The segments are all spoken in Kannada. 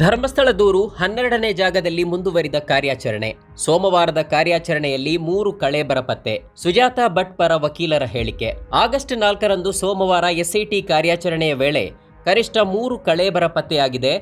ಧರ್ಮಸ್ಥಳ ದೂರು ಹನ್ನೆರಡನೇ ಜಾಗದಲ್ಲಿ ಮುಂದುವರಿದ ಕಾರ್ಯಾಚರಣೆ. ಸೋಮವಾರದ ಕಾರ್ಯಾಚರಣೆಯಲ್ಲಿ ಮೂರು ಕಳೇಬರ ಪತ್ತೆ ಸುಜಾತ ಭಟ್ ಪರ ವಕೀಲರ ಹೇಳಿಕೆ. ಆಗಸ್ಟ್ ನಾಲ್ಕರಂದು ಸೋಮವಾರ ಎಸ್ಐಟಿ ಕಾರ್ಯಾಚರಣೆಯ ವೇಳೆ ಕನಿಷ್ಠ ಮೂರು ಕಳೇಬರ ಪತ್ತೆಯಾಗಿದೆ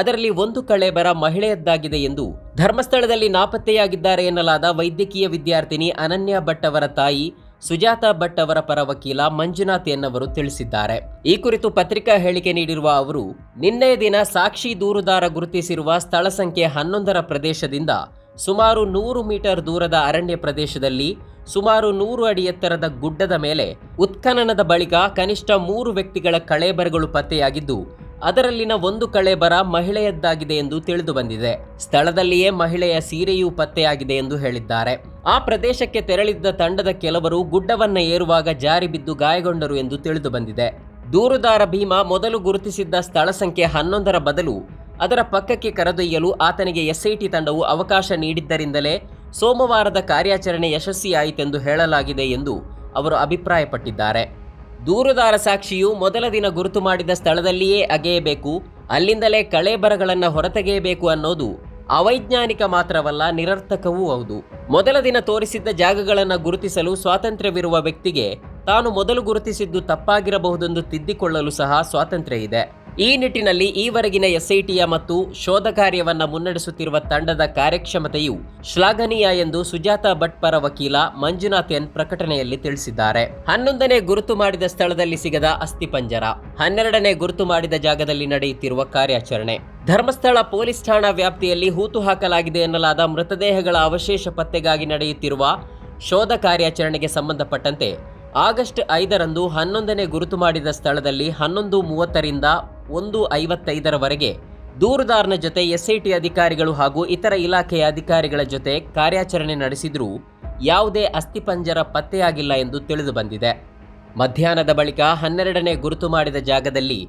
ಅದರಲ್ಲಿ ಒಂದು ಕಳೇಬರ ಮಹಿಳೆಯದ್ದಾಗಿದೆ ಎಂದು ಧರ್ಮಸ್ಥಳದಲ್ಲಿ ನಾಪತ್ತೆಯಾಗಿದ್ದಾರೆ ಎನ್ನಲಾದ ವೈದ್ಯಕೀಯ ವಿದ್ಯಾರ್ಥಿನಿ ಅನನ್ಯ ಭಟ್ ಅವರ ತಾಯಿ ಸುಜಾತ ಭಟ್ ಅವರ ಪರ ವಕೀಲ ಮಂಜುನಾಥ್ ಎನ್ನವರು ತಿಳಿಸಿದ್ದಾರೆ. ಈ ಕುರಿತು ಪತ್ರಿಕಾ ಹೇಳಿಕೆ ನೀಡಿರುವ ಅವರು, ನಿನ್ನೆ ದಿನ ಸಾಕ್ಷಿ ದೂರುದಾರ ಗುರುತಿಸಿರುವ ಸ್ಥಳ ಸಂಖ್ಯೆ ಹನ್ನೊಂದರ ಪ್ರದೇಶದಿಂದ ಸುಮಾರು ನೂರು ಮೀಟರ್ ದೂರದ ಅರಣ್ಯ ಪ್ರದೇಶದಲ್ಲಿ ಸುಮಾರು ನೂರು ಅಡಿ ಎತ್ತರದ ಗುಡ್ಡದ ಮೇಲೆ ಉತ್ಖನನದ ಬಳಿಕ ಕನಿಷ್ಠ ಮೂರು ವ್ಯಕ್ತಿಗಳ ಕಳೇಬರಗಳು ಪತ್ತೆಯಾಗಿದ್ದು ಅದರಲ್ಲಿನ ಒಂದು ಕಳೇಬರ ಮಹಿಳೆಯದ್ದಾಗಿದೆ ಎಂದು ತಿಳಿದು ಬಂದಿದೆ. ಸ್ಥಳದಲ್ಲಿಯೇ ಮಹಿಳೆಯ ಸೀರೆಯೂ ಪತ್ತೆಯಾಗಿದೆ ಎಂದು ಹೇಳಿದ್ದಾರೆ. ಆ ಪ್ರದೇಶಕ್ಕೆ ತೆರಳಿದ್ದ ತಂಡದ ಕೆಲವರು ಗುಡ್ಡವನ್ನು ಏರುವಾಗ ಜಾರಿ ಬಿದ್ದು ಗಾಯಗೊಂಡರು ಎಂದು ತಿಳಿದು ಬಂದಿದೆ. ದೂರುದಾರ ಭೀಮಾ ಮೊದಲು ಗುರುತಿಸಿದ್ದ ಸ್ಥಳ ಸಂಖ್ಯೆ ಹನ್ನೊಂದರ ಬದಲು ಅದರ ಪಕ್ಕಕ್ಕೆ ಕರೆದೊಯ್ಯಲು ಆತನಿಗೆ ಎಸ್ಐಟಿ ತಂಡವು ಅವಕಾಶ ನೀಡಿದ್ದರಿಂದಲೇ ಸೋಮವಾರದ ಕಾರ್ಯಾಚರಣೆ ಯಶಸ್ವಿಯಾಯಿತೆಂದು ಹೇಳಲಾಗಿದೆ ಎಂದು ಅವರು ಅಭಿಪ್ರಾಯಪಟ್ಟಿದ್ದಾರೆ. ದೂರುದಾರ ಸಾಕ್ಷಿಯು ಮೊದಲ ದಿನ ಗುರುತು ಮಾಡಿದ ಸ್ಥಳದಲ್ಲಿಯೇ ಅಗೆಯಬೇಕು, ಅಲ್ಲಿಂದಲೇ ಕಳೇಬರಗಳನ್ನು ಹೊರತೆಗೆಯಬೇಕು ಅನ್ನೋದು ಅವೈಜ್ಞಾನಿಕ ಮಾತ್ರವಲ್ಲ, ನಿರರ್ಥಕವೂ ಹೌದು. ಮೊದಲ ದಿನ ತೋರಿಸಿದ್ದ ಜಾಗಗಳನ್ನು ಗುರುತಿಸಲು ಸ್ವಾತಂತ್ರ್ಯವಿರುವ ವ್ಯಕ್ತಿಗೆ ತಾನು ಮೊದಲು ಗುರುತಿಸಿದ್ದು ತಪ್ಪಾಗಿರಬಹುದೆಂದು ತಿದ್ದಿಕೊಳ್ಳಲು ಸಹ ಸ್ವಾತಂತ್ರ್ಯ ಇದೆ. ಈ ನಿಟ್ಟಿನಲ್ಲಿ ಈವರೆಗಿನ ಎಸ್ಐಟಿಯ ಮತ್ತು ಶೋಧ ಕಾರ್ಯವನ್ನು ಮುನ್ನಡೆಸುತ್ತಿರುವ ತಂಡದ ಕಾರ್ಯಕ್ಷಮತೆಯು ಶ್ಲಾಘನೀಯ ಎಂದು ಸುಜಾತ ಭಟ್ ಪರ ವಕೀಲ ಮಂಜುನಾಥ್ ಎನ್ ಪ್ರಕಟಣೆಯಲ್ಲಿ ತಿಳಿಸಿದ್ದಾರೆ. ಹನ್ನೊಂದನೇ ಗುರುತು ಮಾಡಿದ ಸ್ಥಳದಲ್ಲಿ ಸಿಗದ ಅಸ್ಥಿಪಂಜರ ಹನ್ನೆರಡನೇ ಗುರುತು ಮಾಡಿದ ಜಾಗದಲ್ಲಿ ನಡೆಯುತ್ತಿರುವ ಕಾರ್ಯಾಚರಣೆ. ಧರ್ಮಸ್ಥಳ ಪೊಲೀಸ್ ಠಾಣಾ ವ್ಯಾಪ್ತಿಯಲ್ಲಿ ಹೂತು ಹಾಕಲಾಗಿದೆ ಎನ್ನಲಾದ ಮೃತದೇಹಗಳ ಅವಶೇಷ ಪತ್ತೆಗಾಗಿ ನಡೆಯುತ್ತಿರುವ ಶೋಧ ಕಾರ್ಯಾಚರಣೆಗೆ ಸಂಬಂಧಪಟ್ಟಂತೆ ಆಗಸ್ಟ್ ಐದರಂದು ಹನ್ನೊಂದನೇ ಗುರುತು ಮಾಡಿದ ಸ್ಥಳದಲ್ಲಿ ಹನ್ನೊಂದು ಮೂವತ್ತರಿಂದ ಒಂದು ಐವತ್ತೈದರವರೆಗೆ ದೂರುದಾರನ ಜೊತೆ ಎಸ್ಐಟಿ ಅಧಿಕಾರಿಗಳು ಹಾಗೂ ಇತರ ಇಲಾಖೆಯ ಅಧಿಕಾರಿಗಳ ಜೊತೆ ಕಾರ್ಯಾಚರಣೆ ನಡೆಸಿದರೂ ಯಾವುದೇ ಅಸ್ಥಿಪಂಜರ ಪತ್ತೆಯಾಗಿಲ್ಲ ಎಂದು ತಿಳಿದು ಬಂದಿದೆ. ಮಧ್ಯಾಹ್ನದ ಬಳಿಕ ಹನ್ನೆರಡನೇ ಗುರುತು ಮಾಡಿದ ಜಾಗದಲ್ಲಿ